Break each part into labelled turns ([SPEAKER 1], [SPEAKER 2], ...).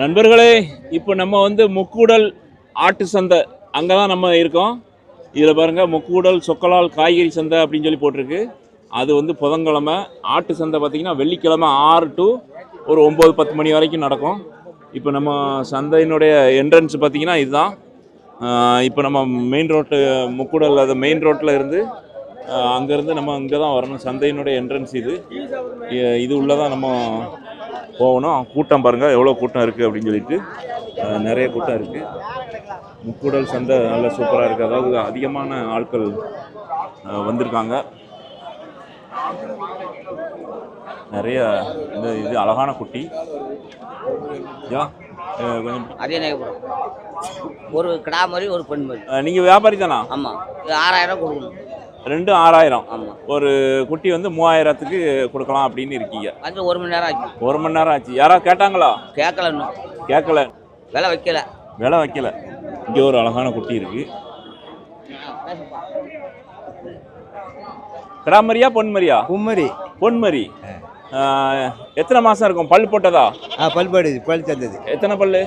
[SPEAKER 1] நண்பர்களே இப்போ நம்ம வந்து முக்கூடல் ஆட்டு சந்தை அங்கே தான் நம்ம இருக்கோம். இதில் பாருங்கள் முக்கூடல் சொக்கலால் காய்கறி சந்தை அப்படின்னு சொல்லி போட்டிருக்கு. அது வந்து புதன்கிழமை ஆட்டு சந்தை பார்த்திங்கன்னா வெள்ளிக்கிழமை ஆறு டு ஒரு ஒம்பது பத்து மணி வரைக்கும் நடக்கும். இப்போ நம்ம சந்தையினுடைய என்ட்ரன்ஸ் பார்த்திங்கன்னா இதுதான். இப்போ நம்ம மெயின் ரோட்டு முக்கூடல் அது மெயின் ரோட்டில் இருந்து அங்கேருந்து நம்ம இங்கே தான் வரணும். சந்தையினுடைய என்ட்ரன்ஸ் இது. இது உள்ளே தான் நம்ம போகணும். கூட்டம் பாருங்கள் எவ்வளோ கூட்டம் இருக்குது அப்படின்னு சொல்லிட்டு நிறைய கூட்டம் இருக்குது முக்கூடல் சந்தை நல்ல சூப்பராக இருக்குது அதாவது அதிகமான ஆட்கள் வந்திருக்காங்க. நிறைய இந்த இது அழகான குட்டி. யா கொஞ்சம்
[SPEAKER 2] அதே நகைப்புறம் ஒரு கிடா மாதிரி ஒரு பெண் மாதிரி.
[SPEAKER 1] அஹ், நீங்க வியாபாரி தானா?
[SPEAKER 2] ஆமாம் ஆறாயிரம் கொடுக்கணும்.
[SPEAKER 1] ரெண்டு ஆறாயிரம். ஒரு குட்டி வந்து மூவாயிரத்துக்கு கொடுக்கலாம் அப்படின்னு இருக்கீங்க.
[SPEAKER 2] வந்து ஒரு மணி நேரம் ஆச்சு.
[SPEAKER 1] ஒரு மணி நேரம் ஆச்சு. யாராவது கேட்டாங்களா?
[SPEAKER 2] கேட்கல
[SPEAKER 1] கேட்கல.
[SPEAKER 2] விலை வைக்கல.
[SPEAKER 1] விலை வைக்கல. இங்கே ஒரு அழகான குட்டி இருக்கு. கிடாமரியா பொன்மரியா? பொன்மரி. ஆஹ், எத்தனை மாசம் இருக்கும்? பல் போட்டதா?
[SPEAKER 3] ஆ பல் படுது பல் தந்தது
[SPEAKER 1] எத்தனை பல்லு?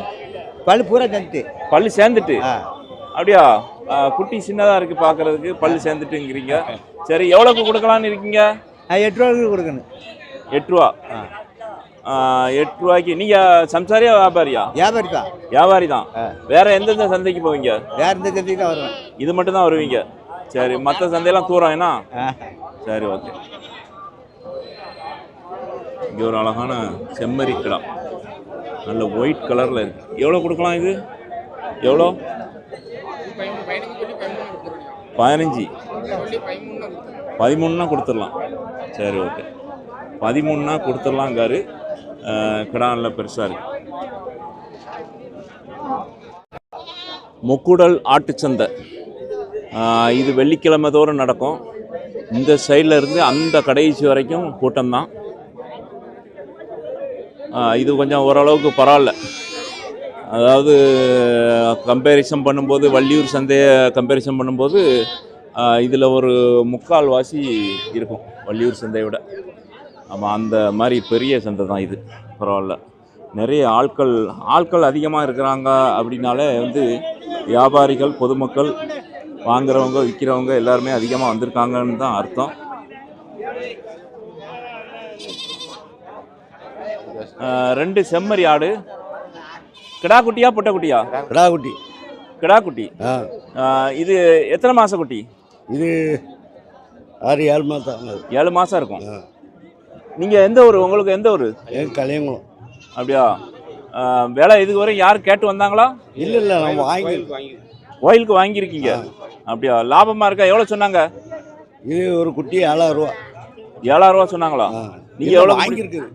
[SPEAKER 3] பல் பூரா தந்துட்டு
[SPEAKER 1] பல்லு சேர்ந்துட்டு?
[SPEAKER 3] ஆ.
[SPEAKER 1] அப்படியா? குட்டி சின்னதா இருக்கு பார்க்கிறதுக்கு பல்லு சேர்ந்துட்டுங்கிறீங்க. சரி எவ்வளோக்கு கொடுக்கலான்னு இருக்கீங்க?
[SPEAKER 3] எட்டு ரூபாய்க்கு கொடுக்கணும்.
[SPEAKER 1] எட்டு ரூபா? எட்டு ரூபாய்க்கு. நீங்க சம்சாரியா வியாபாரியா?
[SPEAKER 3] வியாபாரி தான்.
[SPEAKER 1] வியாபாரி தான். வேற எந்தெந்த சந்தைக்கு போவீங்க?
[SPEAKER 3] வேற இந்த தந்திக்கு தான் வருவேன்.
[SPEAKER 1] இது மட்டும் தான் வருவீங்க. சரி மற்ற சந்தையெல்லாம் தூரம் ஏன்னா சரி ஓகே. இங்கே ஒரு அழகான செம்மறி கிடா. நல்ல ஒயிட் கலரில் இருக்கு. எவ்வளோ கொடுக்கலாம் இது? எவ்வளோ? பதினஞ்சு. பதிமூணுனா கொடுத்துடலாம். சரி ஓகே. பதிமூணுனா கொடுத்துடலாங்காரு அஹ், கிடா நல்ல பெருசாக இருக்கு. முக்குடல் ஆட்டுச்சந்தை. இது வெள்ளிக்கிழமை தோறும் நடக்கும். இந்த சைடில் இருந்து அந்த கடைசி வரைக்கும் கூட்டம்தான். இது கொஞ்சம் ஓரளவுக்கு பரவாயில்ல. அதாவது கம்பேரிசன் பண்ணும்போது வள்ளியூர் சந்தையை கம்பேரிசன் பண்ணும்போது இதில் ஒரு முக்கால் வாசி இருக்கும் வள்ளியூர் சந்தையை விட. ஆமாம் அந்த மாதிரி பெரிய சந்தை தான் இது. பரவாயில்ல. நிறைய ஆட்கள் ஆட்கள் அதிகமாக இருக்கிறாங்க அப்படின்னாலே வந்து வியாபாரிகள் பொதுமக்கள் வாங்குறவங்க விற்கிறவங்க எல்லாருமே அதிகமாக வந்திருக்காங்கன்னு தான் அர்த்தம். ரெண்டு செம்மறி ஆடு. கிடா குட்டியா பொட்டை குட்டியா
[SPEAKER 3] கிடா குட்டி
[SPEAKER 1] கிடா குட்டி இது எத்தனை மாச குட்டி?
[SPEAKER 3] இது ஆறு ஏழு மாதம்
[SPEAKER 1] ஏழு மாசம் இருக்கும்.
[SPEAKER 3] ஆ.
[SPEAKER 1] நீங்க எந்த ஊர்? உங்களுக்கு எந்த ஊர்?
[SPEAKER 3] கலையங்குளம்.
[SPEAKER 1] அப்படியா? விலை இதுக்கு வரையும் யார் கேட்டு வந்தாங்களா?
[SPEAKER 3] இல்லை இல்லை நம்ம வாங்கி
[SPEAKER 1] கோயிலுக்கு வாங்கியிருக்கீங்க. அப்படியா? லாபமா இருக்கா? எவ்வளோ சொன்னாங்க?
[SPEAKER 3] இது ஒரு குட்டி ஏழாயிரம் ரூபா.
[SPEAKER 1] ஏழாயிரம் ரூபா சொன்னாங்களா?
[SPEAKER 3] ஆ.
[SPEAKER 1] நீங்க
[SPEAKER 3] இல்லை,
[SPEAKER 1] எவ்வளவு
[SPEAKER 3] வாங்கியிருக்குது.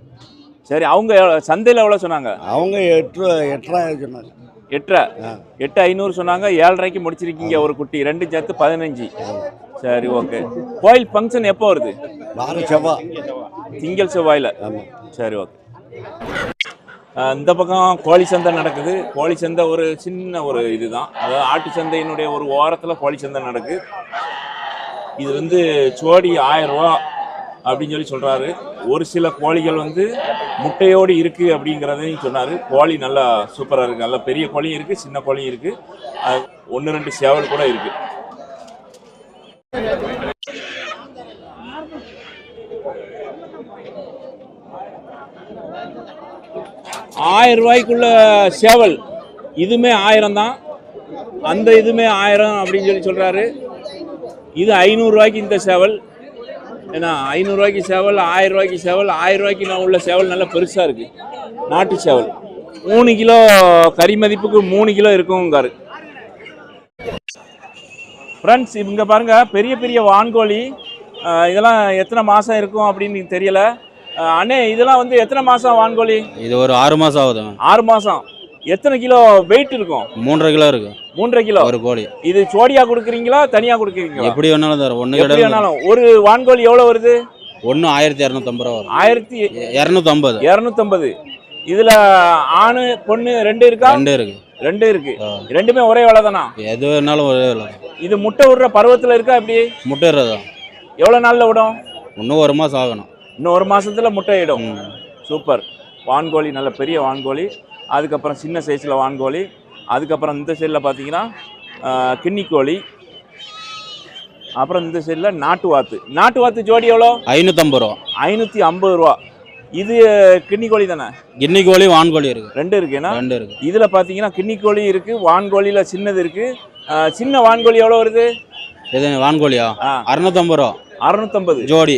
[SPEAKER 1] சரி அவங்க சந்தையில எவ்வளோ சொன்னாங்க?
[SPEAKER 3] அவங்க எட்டு எட்டாயிரம் சொன்னாங்க.
[SPEAKER 1] எட்டரை? எட்டு ஐநூறு சொன்னாங்க. ஏழரைக்கு முடிச்சிருக்கீங்க ஒரு குட்டி ரெண்டு சேர்த்து பதினஞ்சு. சரி ஓகே. கோயில் ஃபங்க்ஷன் எப்போ வருது?
[SPEAKER 3] வார செவ்வா.
[SPEAKER 1] திங்கள் செவ்வாயில். சரி ஓகே. இந்த பக்கம் கோழி சந்தை நடக்குது. கோழி சந்தை ஒரு சின்ன ஒரு இதுதான். அதாவது ஆட்டு சந்தையினுடைய ஒரு ஓரத்தில் கோழி சந்தை நடக்குது. இது வந்து சோடி ஆயிரம் ரூபா அப்படின்னு சொல்லி சொல்கிறாரு ஒரு சில கோழிகள் வந்து முட்டையோடு இருக்குது அப்படிங்கிறதையும் சொன்னார். கோழி நல்லா சூப்பராக இருக்குது நல்லா பெரிய கோழியும் இருக்குது சின்ன கோழியும் இருக்குது ஒன்று ரெண்டு சேவல் கூட இருக்குது ஆயிரம் ரூபாய்க்குள்ள சேவல். இதுமே ஆயிரம் தான். அந்த இதுமே ஆயிரம் அப்படின்னு சொல்லி சொல்கிறாரு இது ஐநூறுரூவாய்க்கு இந்த சேவல். ஏன்னா ஐநூறுரூவாய்க்கு சேவல் ஆயிரம் ரூபாய்க்கு சேவல் ஆயிரம் ரூபாய்க்கு நான் உள்ள சேவல் நல்லா பெருசாக இருக்குது நாட்டு சேவல். மூணு கிலோ கறி மதிப்புக்கு மூணு கிலோ இருக்குங்காரு ஃப்ரெண்ட்ஸ் இங்கே பாருங்க பெரிய பெரிய வான்கோழி இதெல்லாம் எத்தனை மாதம் இருக்கும் அப்படின்னு தெரியல. அண்ணே இதெல்லாம் வந்து எத்தனை மாதம் வான்கோழி?
[SPEAKER 4] இது ஒரு ஆறு மாசம் ஆகுது
[SPEAKER 1] ஆறு மாதம் எத்தனை கிலோ வெயிட் இருக்கும்?
[SPEAKER 4] மூன்றரை கிலோ இருக்கு.
[SPEAKER 1] மூன்றரை கிலோ.
[SPEAKER 4] ஒரு கோழி.
[SPEAKER 1] இது ஜோடியா கொடுக்குறீங்களா தனியா கொடுக்குறீங்களா?
[SPEAKER 4] எப்படி வேணாலும் தரும். ஒன்று
[SPEAKER 1] எப்படி வேணாலும். ஒரு வான்கோழி எவ்வளவு வருது?
[SPEAKER 4] ஒன்று ஆயிரத்தி இரநூத்தம்பது ரூபா வரும்.
[SPEAKER 1] ஆயிரத்தி
[SPEAKER 4] இரநூத்தம்பது.
[SPEAKER 1] இரநூத்தம்பது. இதுல ஆணு பொண்ணு ரெண்டு இருக்கா?
[SPEAKER 4] ரெண்டு இருக்கு.
[SPEAKER 1] ரெண்டு இருக்கு. ரெண்டுமே ஒரே விலை தானா?
[SPEAKER 4] எது வேணாலும் ஒரே விலை
[SPEAKER 1] இது முட்டை விடுற பருவத்துல இருக்கா இப்படி
[SPEAKER 4] முட்டை தான்.
[SPEAKER 1] எவ்வளவு நாள்ல விடும்?
[SPEAKER 4] இன்னும் ஒரு மாசம் ஆகணும்.
[SPEAKER 1] இன்னும் ஒரு மாசத்துல முட்டை இடும்.
[SPEAKER 4] ம்.
[SPEAKER 1] சூப்பர். வான்கோழி நல்ல பெரிய வான்கோழி. அதுக்கப்புறம் சின்ன சைஸில் வான்கோழி. அதுக்கப்புறம் இந்த சைடில் பார்த்தீங்கன்னா ஆஹ், கின்னிக்கோழி அப்புறம் இந்த சைடில் நாட்டு வாத்து. நாட்டு வாத்து ஜோடி எவ்வளோ?
[SPEAKER 4] ஐநூற்றம்பது ரூபா.
[SPEAKER 1] ஐநூற்றி ஐம்பது ரூபா. இது கிண்ணி கோழி தானே?
[SPEAKER 4] கோழி வான்கோழி இருக்கு.
[SPEAKER 1] ரெண்டு இருக்குன்னா
[SPEAKER 4] ரெண்டு இருக்கு.
[SPEAKER 1] இதில் பார்த்தீங்கன்னா கிண்ணி கோழி இருக்குது வான்கோழியில் சின்னது இருக்குது சின்ன வான்கோழி எவ்வளோ வருது?
[SPEAKER 4] இது வான்கோழியா. அறுநூத்தம்பது ரூபா.
[SPEAKER 1] அறுநூத்தம்பது.
[SPEAKER 4] ஜோடி.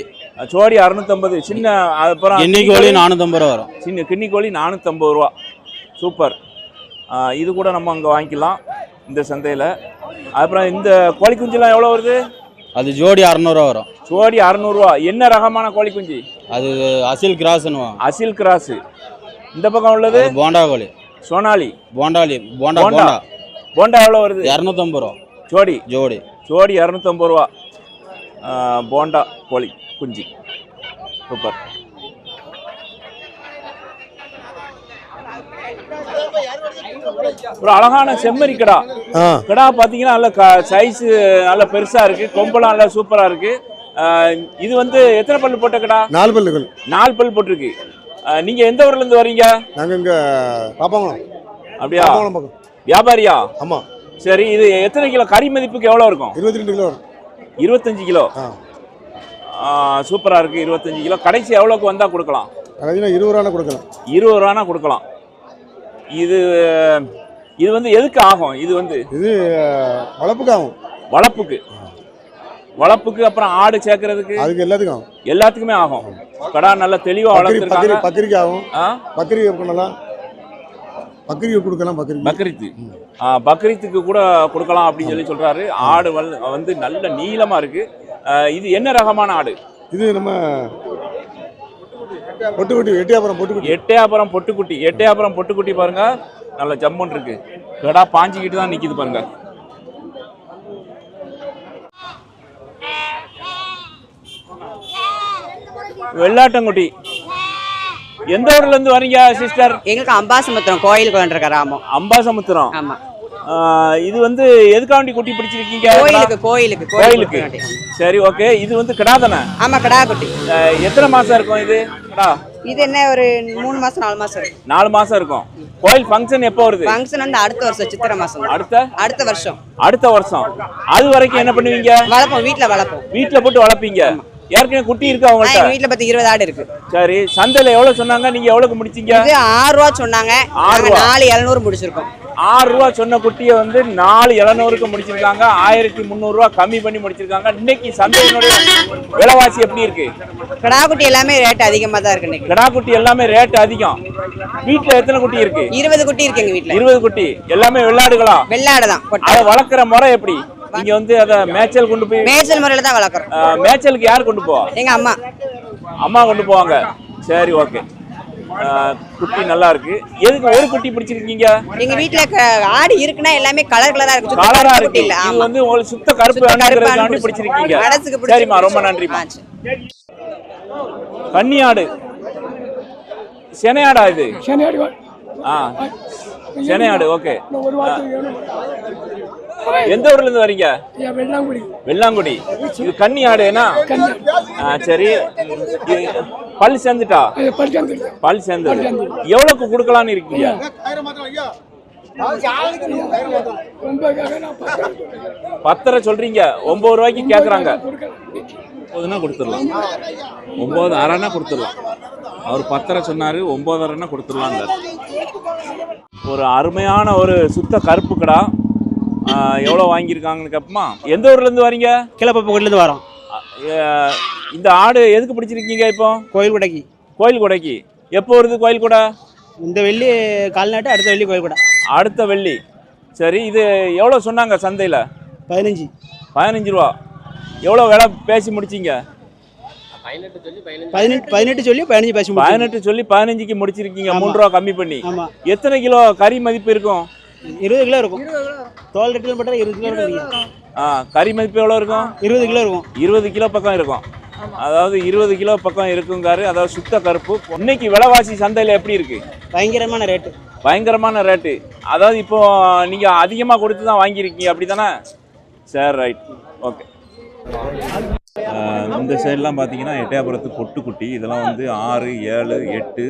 [SPEAKER 1] சோடி அறுநூத்தம்பது. சின்ன அப்புறம்
[SPEAKER 4] கின்னி கோழி நானூற்றம்பது ரூபா வரும்.
[SPEAKER 1] சின்ன கிண்ணி கோழி நானூற்றம்பது ரூபா. சூப்பர். இது கூட நம்ம அங்கே வாங்கிக்கலாம் இந்த சந்தையில். அப்புறம் இந்த கோழி குஞ்சுலாம் எவ்வளோ வருது?
[SPEAKER 4] அது ஜோடி அறநூறுவா வரும்.
[SPEAKER 1] சோடி அறநூறுவா. என்ன ரகமான கோழி குஞ்சு
[SPEAKER 4] அது அசில் கிராஸ்னு
[SPEAKER 1] அசில் கிராஸு. இந்த பக்கம் உள்ளது?
[SPEAKER 4] போண்டா கோழி.
[SPEAKER 1] சோனாலி.
[SPEAKER 4] போண்டாளி போண்டா
[SPEAKER 1] போண்டா.
[SPEAKER 4] போண்டா.
[SPEAKER 1] எவ்வளோ வருது?
[SPEAKER 4] இரநூத்தம்பது ரூபா.
[SPEAKER 1] சோடி
[SPEAKER 4] ஜோடி.
[SPEAKER 1] ஜோடி இரநூத்தம்பது ரூபா. போண்டா கோழி குஞ்சு. சூப்பர். ஒரு அழகான செம்மறி கிடா. கிடா பார்த்தீங்கன்னா நல்ல சைஸு நல்ல பெருசாக இருக்குது கொம்பெல்லாம் நல்லா சூப்பராக இருக்குது இது வந்து எத்தனை பல்லு போட்ட கிடா?
[SPEAKER 3] நாலு பல்லுகள்.
[SPEAKER 1] நாலு பல் போட்டிருக்கு. நீங்க எந்த ஊர்ல இருந்து வர்றீங்க
[SPEAKER 3] நாங்கள் இங்கே பாப்பாங்குளம்.
[SPEAKER 1] அப்படியா? வியாபாரியா?
[SPEAKER 3] ஆமாம்
[SPEAKER 1] சரி இது எத்தனை கிலோ? கறி மதிப்புக்கு எவ்வளோ இருக்கும்?
[SPEAKER 3] இருபத்தி ரெண்டு கிலோ
[SPEAKER 1] இருபத்தஞ்சு கிலோ?
[SPEAKER 3] ஆ.
[SPEAKER 1] ஆ, சூப்பரா இருக்கு இருபத்தஞ்சு கிலோ. கடைசி எவ்வளோக்கு வந்தா கொடுக்கலாம்?
[SPEAKER 3] இருபது ரூபா கொடுக்கலாம்.
[SPEAKER 1] இருபது ரூபானா கொடுக்கலாம். இது இது வந்து எதுக்கு ஆகும்? இது வந்து
[SPEAKER 3] இது வளர்ப்புக்கு ஆகும்.
[SPEAKER 1] வளர்ப்புக்கு. வளர்ப்புக்கு அப்புறம் ஆடு சேர்க்கறதுக்கு
[SPEAKER 3] அதுக்கு எல்லாத்துக்கும் ஆகும்.
[SPEAKER 1] எல்லாத்துக்குமே ஆகும். கடா நல்லா தெளிவா
[SPEAKER 3] பக்கரி
[SPEAKER 1] வளர்த்துருக்காங்க.
[SPEAKER 3] பக்கரிக்கு ஆகும்.
[SPEAKER 1] ஆ?
[SPEAKER 3] பக்கரிக்கு பண்ணலாம்? பக்கரிக்கு கொடுக்கலாம் பக்கரிக்கு?
[SPEAKER 1] பக்ரீத்து பக்ரீத்துக்கு கூட கொடுக்கலாம் அப்படின்னு சொல்லி சொல்றாரு. ஆடு வந்து நல்ல நீளமா இருக்கு. ஆ, இது என்ன ரகமான ஆடு?
[SPEAKER 3] இது நம்ம பொட்டுக்குட்டி எட்டியாபுரம் பொட்டுக்குட்டி.
[SPEAKER 1] எட்டையாபுரம் பொட்டுக்குட்டி எட்டையாபுரம் பொட்டுக்குட்டி பாருங்க. நல்ல ஜம்முன் இருக்கு. கடா பாஞ்சிக்கிட்டு தான் நிக்குது பாருங்க. வெள்ளாட்டங்குட்டி. எந்த ஊர்ல இருந்து வரீங்க சிஸ்டர்
[SPEAKER 5] எங்களுக்கு அம்பாசமுத்திரம் கோயிலுக்கு வந்துருக்க ராமம்
[SPEAKER 1] அம்பாசமுத்திரம்.
[SPEAKER 5] ஆமா.
[SPEAKER 1] இது வந்து எதுக்காண்டி குட்டி பிடிச்சிருக்கீங்க?
[SPEAKER 5] கோயிலுக்கு கோயிலுக்கு
[SPEAKER 1] கோயிலுக்கு. சரி ஓகே. இது வந்து கிடா தானே?
[SPEAKER 5] ஆமா கடா குட்டி.
[SPEAKER 1] எத்தனை மாசம் இருக்கும் இது? கிடா?
[SPEAKER 5] இது என்ன ஒரு மூணு மாசம் நாலு மாசம் இருக்கு
[SPEAKER 1] நாலு மாசம் இருக்கும். கோயில் ஃபங்க்ஷன் எப்போ வருது?
[SPEAKER 5] ஃபங்க்ஷன் வந்து அடுத்த வருஷம் சித்திரை மாசம்.
[SPEAKER 1] அடுத்த?
[SPEAKER 5] அடுத்த வருஷம்.
[SPEAKER 1] அடுத்த வருஷம். அது வரைக்கும் என்ன பண்ணுவீங்க?
[SPEAKER 5] வளர்ப்போம் வீட்டுல வளர்ப்போம்.
[SPEAKER 1] வீட்டுல போட்டு வளர்ப்பீங்க. ஏற்கனவே குட்டி இருக்கு
[SPEAKER 5] எங்க வீட்டுல பத்து இருபது ஆடு இருக்கு.
[SPEAKER 1] சரி சந்தையில எவ்வளவு சொன்னாங்க? நீங்க எவ்வளவுக்கு முடிச்சீங்க?
[SPEAKER 5] ஆறு ரூபா சொன்னாங்க.
[SPEAKER 1] ஆறு.
[SPEAKER 5] நாலு எழுநூறு முடிச்சிருக்கோம்.
[SPEAKER 1] ஆறு ரூபா சொன்ன குட்டியை வந்து நாலு எழுநூறுக்கு முடிச்சிருக்காங்க. ஆயிரத்தி முந்நூறுரூவா கம்மி பண்ணி முடிச்சிருக்காங்க. இன்னைக்கு சந்தையினுடைய விலைவாசி எப்படி இருக்கு?
[SPEAKER 5] கடா குட்டி எல்லாமே ரேட் அதிகமா தான் இருக்கு
[SPEAKER 1] கிடா குட்டி எல்லாமே ரேட் அதிகம். வீட்டுல எத்தனை குட்டி இருக்கு?
[SPEAKER 5] இருபது குட்டி இருக்கு எங்க வீட்டுல
[SPEAKER 1] இருபது குட்டி. எல்லாமே வெள்ளாடுகளா?
[SPEAKER 5] வெள்ளாடு தான்.
[SPEAKER 1] அதை வளர்க்குற முறை எப்படி? நீங்க வந்து அதை மேய்ச்சல் கொண்டு போய்
[SPEAKER 5] மேய்ச்சல் முறையில தான் வளர்க்குறோம்.
[SPEAKER 1] மேய்ச்சலுக்கு யார் கொண்டு போவா?
[SPEAKER 5] எங்க அம்மா.
[SPEAKER 1] அம்மா கொண்டு போவாங்க. சரி ஓகே. குட்டி நல்லா இருக்கு. எதுக்கு ஒரு குட்டி பிடிச்சிருக்கீங்க?
[SPEAKER 5] எங்க வீட்டுல ஆடு இருக்குன்னா எல்லாமே கலர் கலரா இருக்கு.
[SPEAKER 1] கலரா
[SPEAKER 5] கருப்பு
[SPEAKER 1] இருக்கு.
[SPEAKER 5] இல்ல
[SPEAKER 1] இது வந்து உங்களுக்கு சுத்த கருப்பு
[SPEAKER 5] பிடிச்சி-
[SPEAKER 1] பிடிச்சிருக்கீங்க. சரிம்மா ரொம்ப நன்றிம்மா.
[SPEAKER 5] ஆ, சரி.
[SPEAKER 1] கன்னியாடு. செனையாடா இது? ஆ. செனையாடு ஓகே. எந்த ஊர்ல இருந்து வரீங்க வெள்ளாங்குடி. இது கன்னி ஆடு. என்ன ஆ, சரி. இது பல் சேர்ந்துட்டா? பல் சேர்ந்தது எவ்வளவுக்கு கொடுக்கலாம்னு இருக்கீங்க? பத்தரை சொல்றீங்க. ஒன்பது ரூபாய்க்கு கேக்குறாங்க. ஒன்பதுனா கொடுத்துடலாம். ஒன்பது அரைனா கொடுத்துடலாம். அவர் பத்தரை சொன்னாரு ஒன்பதரைனா கொடுத்துடலாங்க ஒரு அருமையான ஒரு சுத்த கருப்பு கடா. ஆஹ், எவ்வளவு வாங்கியிருக்காங்கன்னு கேப்பமா? எந்த ஊர்ல இருந்து வரீங்க
[SPEAKER 6] கீழப்பப்பகுடிலேருந்து வரோம்.
[SPEAKER 1] இந்த ஆடு எதுக்கு பிடிச்சிருக்கீங்க இப்போ?
[SPEAKER 6] கோயில் கொடைக்கு.
[SPEAKER 1] கோயில் கொடைக்கு. எப்போ வருது கோயில் கொடை?
[SPEAKER 6] இந்த வெள்ளி கால்நாட்டு அடுத்த வெள்ளி கோயில் கொடை.
[SPEAKER 1] அடுத்த வெள்ளி. சரி இது எவ்வளோ சொன்னாங்க சந்தையில்?
[SPEAKER 6] பதினஞ்சு.
[SPEAKER 1] பதினஞ்சு ரூபா. எவ்வளோ விலை பேசி முடிச்சீங்க?
[SPEAKER 6] பதினெட்டு பதினெட்டு சொல்லி பதினஞ்சு பேசி.
[SPEAKER 1] பதினெட்டு சொல்லி பதினஞ்சுக்கு முடிச்சிருக்கீங்க. மூணு ரூபா கம்மி பண்ணி. எத்தனை கிலோ கறி மதிப்பு இருக்கும்?
[SPEAKER 6] இருபது கிலோ இருக்கும். தோல் ரெட்டில் பட்டா இருபது கிலோ இருக்கும்.
[SPEAKER 1] ஆ கறி மதிப்பு எவ்வளோ இருக்கும்?
[SPEAKER 6] இருபது கிலோ இருக்கும்.
[SPEAKER 1] இருபது கிலோ பக்கம் இருக்கும். அதாவது இருபது கிலோ பக்கம் இருக்குங்காரு. அதாவது சுத்த கருப்பு. இன்னைக்கு விலைவாசி சந்தையில் எப்படி இருக்கு?
[SPEAKER 6] பயங்கரமான ரேட்டு
[SPEAKER 1] பயங்கரமான ரேட்டு அதாவது இப்போ நீங்க அதிகமாக கொடுத்து தான் வாங்கியிருக்கீங்க அப்படி தானே சரி ரைட் ஓகே இந்த சைட்லாம் பார்த்தீங்கன்னா எட்டயபுரத்து பொட்டுக்குட்டி இதெல்லாம் வந்து ஆறு ஏழு எட்டு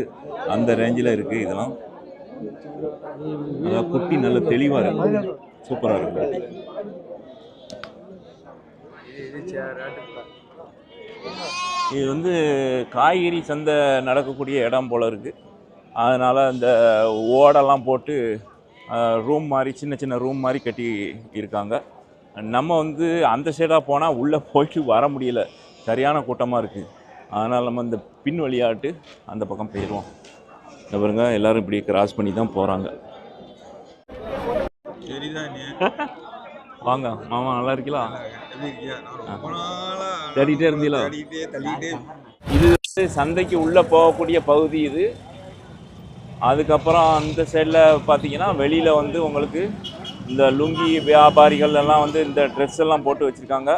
[SPEAKER 1] அந்த ரேஞ்சில் இருக்குது இதெல்லாம். அதாவது குட்டி நல்ல தெளிவாக இருக்கு. சூப்பராக இருக்கு. இது வந்து காய்கறி சந்தை நடக்கக்கூடிய இடம் போல இருக்கு. அதனால் இந்த ஓடெல்லாம் போட்டு ரூம் மாதிரி சின்ன சின்ன ரூம் மாதிரி கட்டி இருக்காங்க. நம்ம வந்து அந்த சைடாக போனால் உள்ளே போயிட்டு வர முடியல. சரியான கூட்டமாக இருக்குது அதனால் நம்ம இந்த பின் வழியாட்டு அந்த பக்கம் போயிடுவோம் பாருங்க எல்லாரும் இப்படி கிராஸ் பண்ணி தான் போகிறாங்க வாங்க மாமா நல்லா இருக்கீங்களா தேடிட்டே இருந்தீங்களா இது வந்து சந்தைக்கு உள்ளே போகக்கூடிய பகுதி இது. அதுக்கப்புறம் அந்த சைடில் பார்த்தீங்கன்னா வெளியில் வந்து உங்களுக்கு இந்த லுங்கி வியாபாரிகள் எல்லாம் வந்து இந்த ட்ரெஸ் எல்லாம் போட்டு வச்சுருக்காங்க.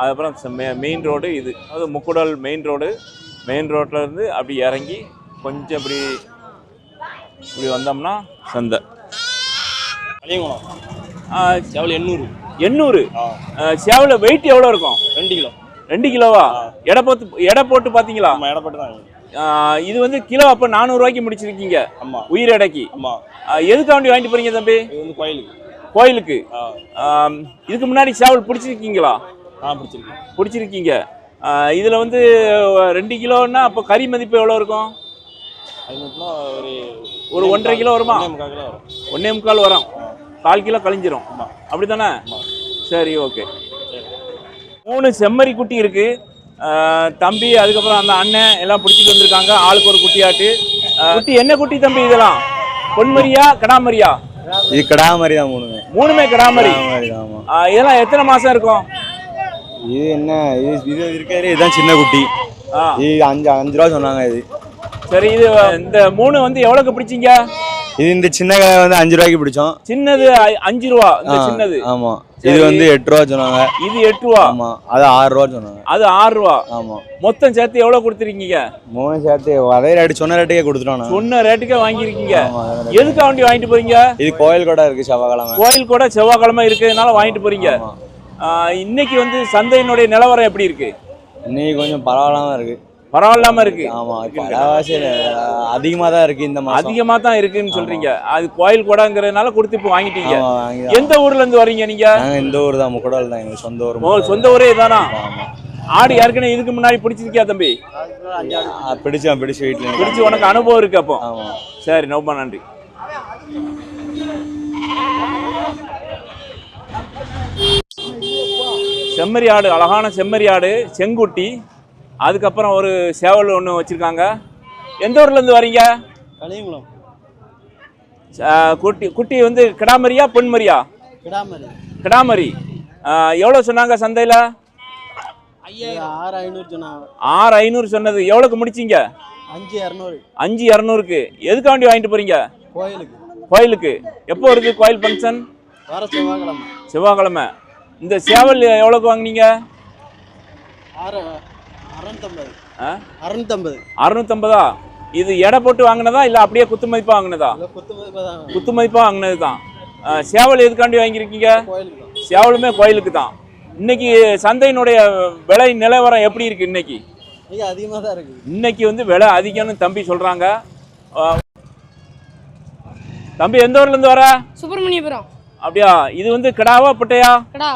[SPEAKER 1] அதுக்கப்புறம் மெயின் ரோடு இது. அது முக்குடல் மெயின் ரோடு மெயின் ரோட்டில் இருந்து அப்படி இறங்கி கொஞ்சம் இப்படி இப்படி வந்தோம்னா சந்தை.
[SPEAKER 6] செவல் எண்ணூறு.
[SPEAKER 1] எண்ணூறு? சேவல வெயிட் எவ்வளோ இருக்கும்?
[SPEAKER 6] ரெண்டு கிலோ.
[SPEAKER 1] ரெண்டு கிலோவா? எடை போட்டு எடை போட்டு பார்த்தீங்களா?
[SPEAKER 6] நம்ம இடப்பட்டு தான்
[SPEAKER 1] இது வந்து கிலோ அப்போ நானூறுரூவாய்க்கு முடிச்சிருக்கீங்க.
[SPEAKER 6] ஆமா.
[SPEAKER 1] உயிர் எடைக்கு.
[SPEAKER 6] ஆமா.
[SPEAKER 1] ஆ, எதுக்காண்டி வாங்கிட்டு போறீங்க தம்பி?
[SPEAKER 6] இது வந்து கோயிலுக்கு.
[SPEAKER 1] கோயிலுக்கு. இதுக்கு முன்னாடி சேவல் பிடிச்சிருக்கீங்களா?
[SPEAKER 6] ஆ பிடிச்சிருக்கு
[SPEAKER 1] பிடிச்சிருக்கீங்க. இதுல வந்து ரெண்டு கிலோன்னா அப்போ கறி மதிப்பு எவ்வளோ இருக்கும்?
[SPEAKER 6] ஒரு
[SPEAKER 1] ஒரு ஒன்றரை கிலோ வருமா?
[SPEAKER 6] ஒன்றே முக்கால் கிலோ வரும்.
[SPEAKER 1] ஒன்னே முக்கால் வரும். கால் கிலோ கழிஞ்சிரும். அப்படி தானே. சரி ஓகே. மூணு செம்மறி குட்டி இருக்கு. ஆ, தம்பி அதுக்கப்புறம் அந்த அண்ணன் எல்லாம் பிடிச்சிட்டு வந்திருக்காங்க. ஆளுக்கு ஒரு குட்டியாட்டு. குட்டி என்ன குட்டி தம்பி இதெல்லாம்? பொன்மரியா கடாமரியா?
[SPEAKER 3] இது கடா மாதிரி தான்
[SPEAKER 1] மூணுமே. கடாமரி.
[SPEAKER 3] கடா மாதிரி ஆமாம்
[SPEAKER 1] இதெல்லாம் எத்தனை மாசம் இருக்கும்?
[SPEAKER 3] இது என்ன இது இது இருக்கிறது இதுதான் சின்ன குட்டி. இது அஞ்சு அஞ்சு ரூபா சொன்னாங்க இது.
[SPEAKER 1] சரி இது இந்த மூணு வந்து எவ்வளவுக்கு பிடிச்சீங்க?
[SPEAKER 3] இது இந்த சின்ன கடை வந்து அஞ்சு ரூபாய்க்கு பிடிச்சோம்.
[SPEAKER 1] சின்னது அஞ்சு ரூபா இந்த சின்னது.
[SPEAKER 3] ஆமா. இது வந்து எட்டு ரூபா சொன்னாங்க.
[SPEAKER 1] இது எட்டு ரூபா.
[SPEAKER 3] ஆமா. அது ஆறு ரூபா சொன்னாங்க.
[SPEAKER 1] அது ஆறு ரூபா.
[SPEAKER 3] ஆமா.
[SPEAKER 1] மொத்தம் சேர்த்து எவ்வளவு கொடுத்துருக்கீங்க?
[SPEAKER 3] மூணு சேர்த்து அதே ரேட்டு சொன்ன ரேட்டுக்கே கொடுத்துட்டோம்.
[SPEAKER 1] சொன்ன ரேட்டுக்கே வாங்கியிருக்கீங்க.
[SPEAKER 3] ஆமா, அதே rate.
[SPEAKER 1] எதுக்கு வண்டி வாங்கிட்டு போறீங்க?
[SPEAKER 3] இது கோயில் கூட இருக்கு செவ்வாய்க்கிழமை.
[SPEAKER 1] கோயில் கூட செவ்வாய்க்கிழமை இருக்கிறதுனால வாங்கிட்டு போறீங்க. இன்னைக்கு வந்து சந்தையினுடைய நிலவரம் எப்படி இருக்கு?
[SPEAKER 3] இன்னைக்கு கொஞ்சம் பரவாயில்லாம இருக்கு.
[SPEAKER 1] பரவாயில்லாம இருக்கு.
[SPEAKER 3] ஆமா அதிகமா தான் இருக்கு இந்த மாசம்.
[SPEAKER 1] அதிகமா தான் இருக்குன்னு சொல்றீங்க. அது கோயில் கூடங்கிறதுனால கொடுத்து இப்போ வாங்கிட்டீங்க. எந்த ஊர்ல இருந்து வர்றீங்க நீங்க?
[SPEAKER 3] இந்த ஊர் தான் முக்கடால் தான் எங்களுக்கு சொந்த ஊர்
[SPEAKER 1] சொந்த ஊரே
[SPEAKER 3] ஆமா
[SPEAKER 1] ஆடு ஏற்கனவே இதுக்கு முன்னாடி பிடிச்சிருக்கியா தம்பி?
[SPEAKER 3] ஆ, பிடிச்சேன் பிடிச்சு வீட்டுல
[SPEAKER 1] பிடிச்சு உனக்கு அனுபவம் இருக்கு அப்போ. சரி ரொம்ப நன்றி. செம்மறி ஆடு அழகான செம்மறி ஆடு செங்குட்டி அதுக்கப்புறம் ஒரு சேவல் ஒன்று வச்சுருக்காங்க. எந்த ஊர்லேருந்து வரீங்க?
[SPEAKER 6] கலியங்குளம்.
[SPEAKER 1] குட்டி குட்டி வந்து கிடாமரியா பொன்மரியா?
[SPEAKER 6] கிடாமரி.
[SPEAKER 1] கிடாமரி. எவ்வளோ சொன்னாங்க சந்தையில்?
[SPEAKER 6] ஆறு ஐநூறு சொன்னாங்க.
[SPEAKER 1] ஆறு ஐநூறு சொன்னது. எவ்வளோக்கு முடிச்சிங்க?
[SPEAKER 6] அஞ்சு இரநூறு.
[SPEAKER 1] அஞ்சு இரநூறுக்கு. எதுக்காண்டி வாங்கிட்டு போகிறீங்க
[SPEAKER 6] கோயிலுக்கு.
[SPEAKER 1] கோயிலுக்கு. எப்போ இருக்கு கோயில் ஃபங்க்ஷன்
[SPEAKER 6] வர செவ்வாய்க்கிழமை.
[SPEAKER 1] செவ்வாய்க்கிழமை. இந்த சேவல் எவ்வளோக்கு வாங்குனீங்க?
[SPEAKER 6] ஆறு அறநூத்தம்பது. அறநூத்தம்பது.
[SPEAKER 1] இது எடை போட்டு வாங்கினதா இல்லை அப்படியே குத்து மதிப்பாக வாங்கினதா?
[SPEAKER 6] குத்து மதிப்பாக தான்.
[SPEAKER 1] குத்து மதிப்பாக வாங்கினது தான் ஆ, சேவல் எதுக்காண்டி வாங்கியிருக்கீங்க? சேவலுமே கோயிலுக்கு தான். இன்னைக்கு சந்தையினுடைய விலை நிலவரம் எப்படி இருக்கு இன்னைக்கு?
[SPEAKER 6] அதிகமாக தான் இருக்குது
[SPEAKER 1] இன்னைக்கு வந்து விலை அதிகம்னு தம்பி சொல்றாங்க. தம்பி எந்த ஊர்ல இருந்து வர?
[SPEAKER 7] சுப்பிரமணியபுரம்.
[SPEAKER 1] அப்படியா? இது வந்து கிடாவா பட்டையா?
[SPEAKER 7] கடா.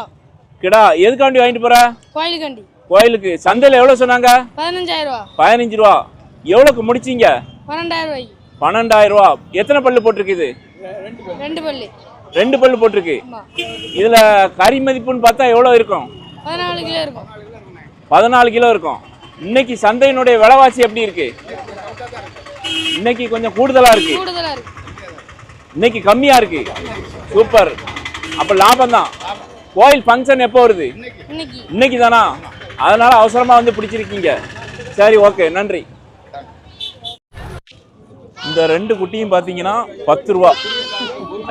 [SPEAKER 1] கிடா. எதுக்காண்டி வாங்கிட்டு போற?
[SPEAKER 7] கோயிலுக்கண்டி.
[SPEAKER 1] கோயிலுக்கு சந்தையில் எவ்வளோ சொன்னாங்க?
[SPEAKER 7] பதினஞ்சாயிரம் ரூபா
[SPEAKER 1] பதினஞ்சு ரூபா எவ்வளோக்கு முடிச்சீங்க?
[SPEAKER 7] பன்னெண்டாயிரம் ரூபாய்க்கு
[SPEAKER 1] பன்னெண்டாயிரம் ரூபா எத்தனை பல்லு போட்டிருக்கு இது
[SPEAKER 7] ரெண்டு பல்லு.
[SPEAKER 1] ரெண்டு பல்லு போட்டிருக்கு. இதுல கறி மதிப்புன்னு பார்த்தா எவ்வளோ இருக்கும்?
[SPEAKER 7] பதினாலு கிலோ இருக்கும்.
[SPEAKER 1] பதினாலு கிலோ இருக்கும். இன்னைக்கு சந்தையினுடைய விலைவாசி எப்படி இருக்கு? இன்னைக்கு கொஞ்சம் கூடுதலா இருக்கு.
[SPEAKER 7] கூடுதலா இருக்கு.
[SPEAKER 1] இன்னைக்கு கம்மியா இருக்கு. சூப்பர். அப்ப லாபம் தான் கோயில் ஃபங்க்ஷன் எப்போ வருது?
[SPEAKER 7] இன்னைக்கு.
[SPEAKER 1] தானா அதனால அவசரமா வந்து பிடிச்சிருக்கீங்க. சரி ஓகே நன்றி. இந்த ரெண்டு குட்டியும் பார்த்தீங்கன்னா பத்து ரூபா.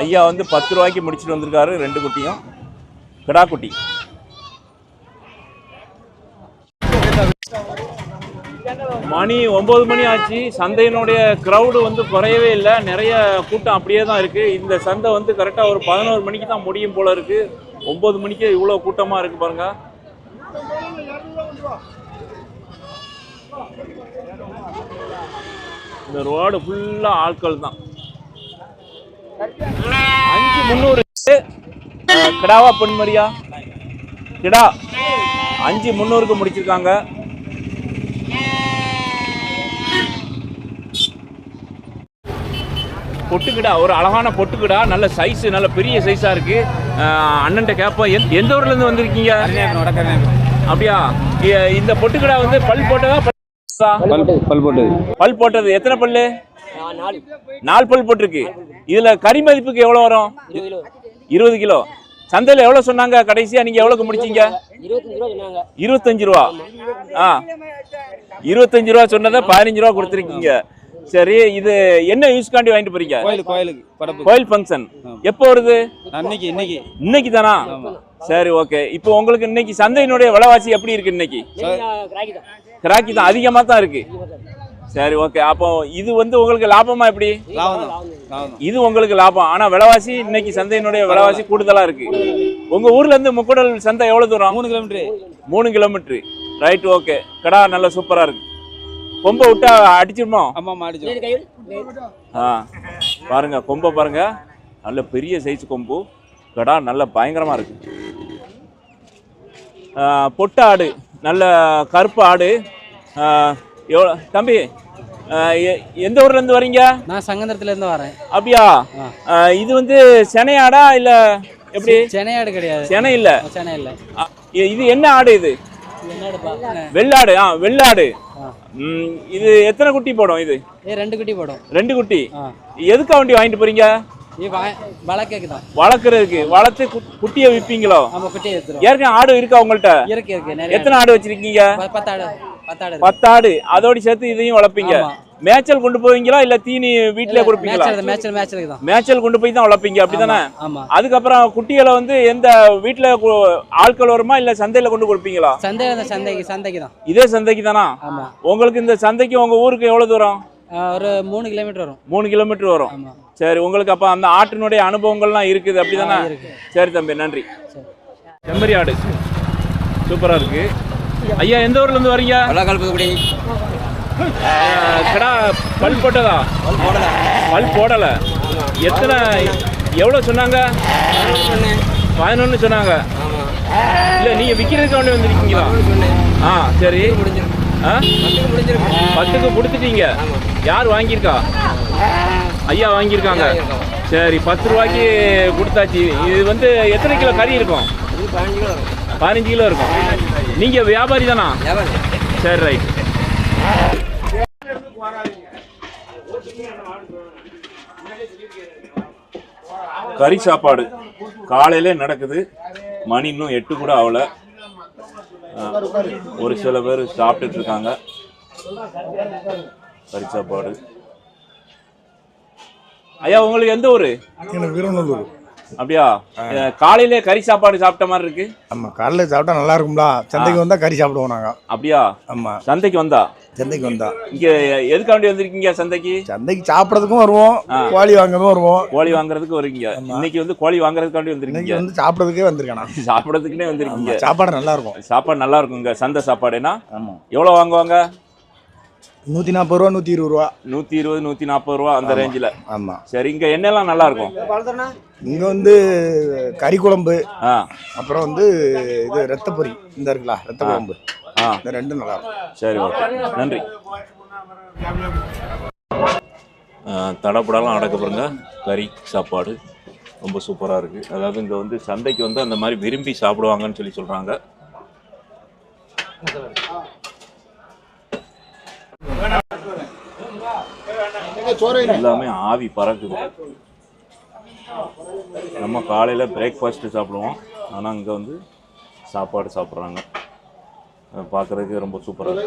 [SPEAKER 1] ஐயா வந்து பத்து ரூபாய்க்கு முடிச்சுட்டு வந்திருக்காரு ரெண்டு குட்டியும். கிடா குட்டி. மணி ஒம்பது மணி ஆச்சு. சந்தையினுடைய க்ரௌடு வந்து குறையவே இல்லை. நிறைய கூட்டம் அப்படியே தான் இருக்குது இந்த சந்தை வந்து கரெக்டாக ஒரு பதினோரு மணிக்கு தான் முடியும் போல இருக்குது ஒம்பது மணிக்கு இவ்வளோ கூட்டமாக இருக்குது பாருங்கள் இந்த ரோடு ஃபுல்லாக ஆட்கள் தான். அஞ்சு முந்நூறு கிடாவா பொன்மரியா? கிடா. அஞ்சு முந்நூறுக்கு முடிச்சிருக்காங்க. பொட்டுக்கிடா ஒரு அழகான பொட்டுக்கிடா. நல்ல சைஸ் நல்ல பெரிய சைஸா இருக்கு. அஹ், அண்ணன்ட்ட கேட்போம் எந்த- எந்த ஊர்ல இருந்து வந்திருக்கீங்க? அப்படியா? இந்த பொட்டுக்கிடா வந்து பல் போட்டதா பல் போட்டதா?
[SPEAKER 4] பல் போட்டது.
[SPEAKER 1] பல் போட்டது. எத்தனை பல்லு? நாலு பல் போட்டிருக்கு. இதுல கறி மதிப்புக்கு எவ்வளவு வரும்? இருபது கிலோ. சந்தையில எவ்வளவு சொன்னாங்க? கடைசியா நீங்க எவ்வளவுக்கு முடிச்சீங்க? இருபத்தஞ்சு ரூபா. ஆ. இருபத்தஞ்சு ரூபா சொன்னதை பதினஞ்சு ரூபா கொடுத்துருக்கீங்க. சரி இது என்ன யூஸ்காண்டி வாங்கிட்டு போறீங்க?
[SPEAKER 4] கோயில் கோயிலுக்கு படப்பு
[SPEAKER 1] கோயில் ஃபங்க்ஷன் எப்போ வருது?
[SPEAKER 4] அன்னைக்கு இன்னைக்கு
[SPEAKER 1] இன்னைக்கு. தானா? சரி ஓகே இப்போ உங்களுக்கு இன்னைக்கு சந்தையினுடைய விலைவாசி எப்படி இருக்கு இன்னைக்கு? கிராக்கி தான். அதிகமாக தான் இருக்கு. சரி ஓகே அப்போ இது வந்து உங்களுக்கு லாபமா எப்படி? இது உங்களுக்கு லாபம். ஆனா விலைவாசி இன்னைக்கு சந்தையினுடைய விலைவாசி கூடுதலா இருக்கு. உங்க ஊர்ல இருந்து முக்கூடல் சந்தை எவ்வளவு தூரம்?
[SPEAKER 4] மூணு கிலோமீட்டர்.
[SPEAKER 1] மூணு கிலோமீட்டர். ரைட் ஓகே கடா நல்லா சூப்பரா இருக்கு. கொம்பை விட்டா அடிச்சிருமோ ஆ பாருங்க கொம்பை பாருங்க. நல்ல பெரிய சைஸ் கொம்பு. கடா நல்ல பயங்கரமா இருக்கு. பொட்டை ஆடு நல்ல கருப்பு ஆடு. எவ்வளோ தம்பி எந்த ஊர்ல இருந்து வரீங்க?
[SPEAKER 8] நான் சங்கந்தரத்துல இருந்து வரேன்.
[SPEAKER 1] அப்படியா? இது வந்து செனை ஆடா இல்ல எப்படி?
[SPEAKER 8] சென்னையாடு கிடையாது.
[SPEAKER 1] செனை இல்ல.
[SPEAKER 8] சென்னை இல்ல.
[SPEAKER 1] இது என்ன ஆடு இது? வெள்ளாடு ஆ வெள்ளாடு. ம், இது எத்தனை குட்டி போடும் இது?
[SPEAKER 8] ஏ ரெண்டு குட்டி போடும்.
[SPEAKER 1] ரெண்டு குட்டி? எதுக்கு வண்டி வாங்கிட்டு போறீங்க? வளர்க்குறதுக்கு வளர்த்து கு- குட்டியை
[SPEAKER 8] எடுத்துரும்
[SPEAKER 1] ஏற்கனவே ஆடு இருக்கா உங்கள்ட்ட?
[SPEAKER 8] இருக்கு இருக்கு நிறைய
[SPEAKER 1] எத்தனை ஆடு வச்சிருக்கீங்க?
[SPEAKER 8] பத்தாடு பத்தாடு இருக்கு.
[SPEAKER 1] பத்து ஆடு அதோட சேர்த்து இதையும் வளர்ப்பீங்க.
[SPEAKER 8] ஆமா.
[SPEAKER 1] மேய்ச்சல் கொண்டு போவீங்களா இல்ல தீனி வீட்லயே கொடுப்பீங்களா?
[SPEAKER 8] மேட்ச் மேட்ச்லுக்கு தான்.
[SPEAKER 1] மேய்ச்சல் கொண்டு போய் தான் வளர்ப்பீங்க அப்படிதானே?
[SPEAKER 8] ஆமா
[SPEAKER 1] அதுக்கப்புறம் குட்டிகளை வந்து எந்த வீட்டுல கு- ஆட்கள் வருமா இல்ல சந்தையில கொண்டு கொடுப்பீங்களா?
[SPEAKER 8] சந்தையில சந்தைக்கு சந்தைக்கு தான்.
[SPEAKER 1] இதே சந்தைக்கு தானா? உங்களுக்கு இந்த சந்தைக்கு உங்க ஊருக்கு எவ்வளவு தூரம்?
[SPEAKER 8] ஒரு மூணு கிலோமீட்டர் வரும்.
[SPEAKER 1] மூணு கிலோமீட்டர் வரும். சரி உங்களுக்கு அப்ப அந்த ஆட்டினுடைய அனுபவங்கள்லாம் இருக்குது அப்படிதானே. சரி தம்பி நன்றி.
[SPEAKER 8] சரி.
[SPEAKER 1] செம்மறி ஆடு. சூப்பரா இருக்கு. ஐயா எந்த ஊர்ல இருந்து வரீங்க? கடா பல் போட்டதா? பல் போடல. எத்தனை எவ்வளவு சொன்னாங்க? பதினொன்னு சொன்னாங்க. இல்ல நீங்க விக்கிறதுக்கு வேண்டி வந்திருக்கீங்களா? ஆ சரி. ஆ? பத்துக்கு கொடுத்துட்டீங்க. யார் வாங்கியிருக்கா? ஐயா வாங்கியிருக்காங்க. சரி பத்து ரூபாய்க்கு கொடுத்தாச்சு. இது வந்து எத்தனை கிலோ கறி இருக்கும்? பதினஞ்சு கிலோ இருக்கும். நீங்க வியாபாரி தானா? சரி ரைட். கறி சாப்பாடு. காலையிலே நடக்குது. மணி இன்னும் எட்டு கூட ஆகல ஒரு சில பேர் சாப்பிட்டுட்டு இருக்காங்க. கறி சாப்பாடு. ஐயா உங்களுக்கு எந்த ஊர்?
[SPEAKER 9] வீரநல்லூர்.
[SPEAKER 1] அப்படியா? காலையிலே கறி சாப்பாடு சாப்பிட்ட மாதிரி இருக்கு.
[SPEAKER 9] ஆமாம் காலையில் சாப்பிட்டா நல்லா இருக்கும்ல. சந்தைக்கு வந்தால் கறி சாப்பிடுவோம் நாங்கள்
[SPEAKER 1] அப்படியா?
[SPEAKER 9] ஆமாம்
[SPEAKER 1] சந்தைக்கு வந்தா?
[SPEAKER 9] சந்தைக்கு வந்தா.
[SPEAKER 1] இங்க எதுக்காக வேண்டி வந்திருக்கீங்க சந்தைக்கு?
[SPEAKER 9] சந்தைக்கு சாப்பிட்றதுக்கும் வருவோம். கோழி வாங்கவும் வருவோம்.
[SPEAKER 1] கோழி வாங்குறதுக்கு வருவீங்க.
[SPEAKER 9] ஆமா.
[SPEAKER 1] இன்னைக்கு வந்து கோழி வாங்குறதுக்காண்டி வந்திருக்கீங்க.
[SPEAKER 9] வந்து சாப்பிட்றதுக்கே வந்திருக்கேன்
[SPEAKER 1] சாப்பிடறதுக்குனே வந்திருக்கீங்க.
[SPEAKER 9] ஆமா, சாப்பாடு நல்லா இருக்கும்.
[SPEAKER 1] சாப்பாடு நல்லா இருக்குங்க. சந்தை சாப்பாடுனா?
[SPEAKER 9] ஆமாம்
[SPEAKER 1] எவ்வளவு வாங்குவாங்க?
[SPEAKER 9] நூற்றி நாற்பது ரூபா நூற்றி இருபது ரூபா.
[SPEAKER 1] நூத்தி இருபது நூத்தி நாற்பது ரூபா அந்த. ரேஞ்சில்
[SPEAKER 9] ஆமாம்
[SPEAKER 1] சரி இங்க எண்ணெய்லாம் நல்லா இருக்கும்
[SPEAKER 9] இங்கே வந்து கறி குழம்பு
[SPEAKER 1] ஆ.
[SPEAKER 9] அப்புறம் வந்து இது ரத்த பொரி. இந்த இருக்குல்ல ரத்த. குழம்பு.
[SPEAKER 1] ஆ.
[SPEAKER 9] இந்த ரெண்டும் நல்லா இருக்கும்
[SPEAKER 1] சரி ஓகே. நன்றி. தடப்படலாம் அடக்க பாருங்க. கறி சாப்பாடு ரொம்ப சூப்பராக இருக்குது அதாவது இங்கே வந்து சந்தைக்கு வந்து அந்த மாதிரி விரும்பி சாப்பிடுவாங்கன்னு சொல்லி சொல்கிறாங்க எல்லாமே ஆவி பறக்குது. நம்ம காலையில் பிரேக்ஃபாஸ்ட்டு சாப்பிடுவோம். ஆனால் இங்கே வந்து சாப்பாடு சாப்பிட்றாங்க. பார்க்குறதுக்கு ரொம்ப சூப்பராக